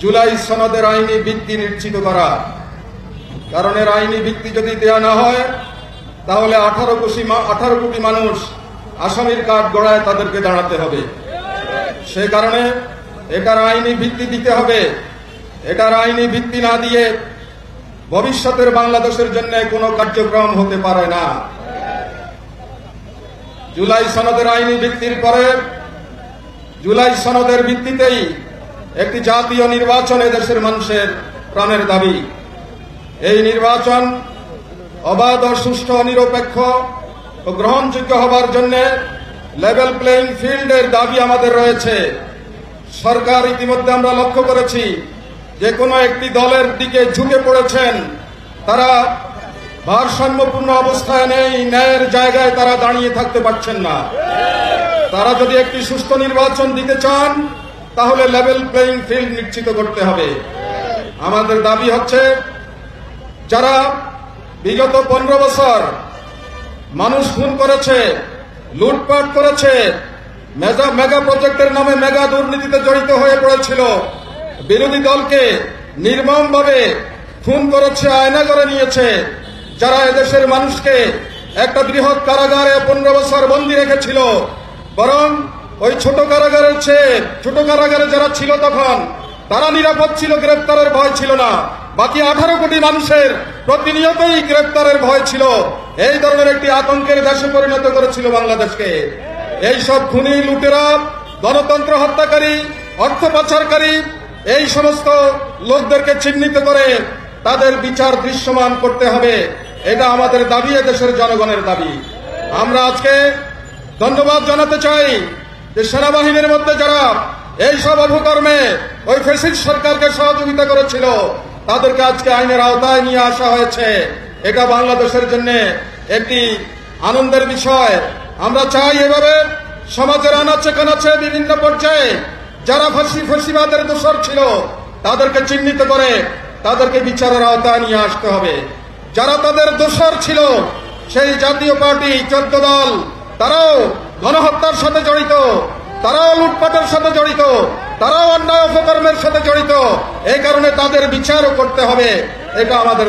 জুলাই সনদের আইনি ভিত্তি নিশ্চিত করা। কারণ এর আইনি ভিত্তি যদি দেয়া না হয়, তাহলে আঠারো কোটি আঠারো কোটি মানুষ আসামির কাঠ গড়ায় তাদেরকে দাঁড়াতে হবে। সে কারণে এটার আইনি ভিত্তি দিতে হবে। এটার আইনি ভিত্তি না দিয়ে ভবিষ্যতের বাংলাদেশের জন্য কোনো কার্যক্রম হতে পারে না। জুলাই সনদের আইনি ভিত্তির পরে জুলাই সনদের ভিত্তিতেই একটি জাতীয় নির্বাচন দেশের মানুষের প্রাণের দাবি। এই নির্বাচন অবাধ সুষ্ঠু, নিরপেক্ষ ও গ্রহণযোগ্য হবার জন্য লেভেল প্লেইং ফিল্ডের দাবি আমাদের রয়েছে। সরকার ইতিমধ্যে আমরা লক্ষ্য করেছি, যে কোনো একটি দলের দিকে ঝুঁকে পড়েছেন, তারা ভারসাম্যপূর্ণ অবস্থায় নেই, ন্যায়ের জায়গায় তারা দাঁড়িয়ে থাকতে পারছেন না। তারা যদি একটি সুস্থ নির্বাচন দিতে চান তাহলে লেভেল প্লেইং ফিল্ড নিশ্চিত করতে হবে। আমাদের দাবি হচ্ছে, যারা বিগত পনেরো বছর মানুষ খুন করেছে, লুটপাট করেছে মেগা মেগা প্রজেক্টের নামে মেগা দুর্নীতিতে জড়িত হয়ে পড়েছিল, বিরোধী দলকে নির্মমভাবে খুন করেছে, আয়না করে নিয়েছে, যারা এদেশের মানুষকে একটা বৃহৎ কারাগারে পনেরো বছর বন্দী রেখেছিল, বরং ওই ছোট কারাগারের চেয়ে ছোট কারাগারে যারা ছিল তখন, তারা নিরাপদ ছিল, গ্রেপ্তারের ভয় ছিল না। বাকি আঠারো কোটি মানুষের প্রতিনিয়তই গ্রেপ্তারের ভয় ছিল। এই ধরনের একটি আতঙ্কের দেশে পরিণত করেছিল বাংলাদেশকে। এই সব খুনি, লুটেরা, গণতন্ত্র হত্যাকারী, অর্থ পাচারকারী, এই সমস্ত লোকদেরকে চিহ্নিত করে তাদের বিচার দৃশ্যমান করতে হবে। এটা আমাদের দাবি দেশের জনগণের দাবি। আমরা আজকে ধন্যবাদ জানাতে চাই যে সেনাবাহিনীর মধ্যে যারা এই সব অপকর্মে ওই ফেসিস সরকারকে সহযোগিতা করেছিল, তাদেরকে আজকে আইনের আওতায় নিয়ে আসা হয়েছে। এটা বাংলাদেশের জন্য একটি আনন্দের বিষয়। আমরা চাই এভাবে সমাজের আনাচে কানাচে বিভিন্ন পর্যায়ে যারা ফাঁসি, ফাঁসিবাদের দোষর ছিল, তাদেরকে চিহ্নিত করে তাদেরকে বিচারের আওতায় নিয়ে আসতে হবে। যারা তাদের দোষর ছিল, সেই জাতীয় পার্টি, চোদ্দ দল, তারাও গণহত্যার সাথে জড়িত, তারাও লুটপাটের সাথে জড়িত, তারাও অন্যায় অপকর্মের সাথে জড়িত। এই কারণে তাদের বিচারও করতে হবে। এটা আমাদের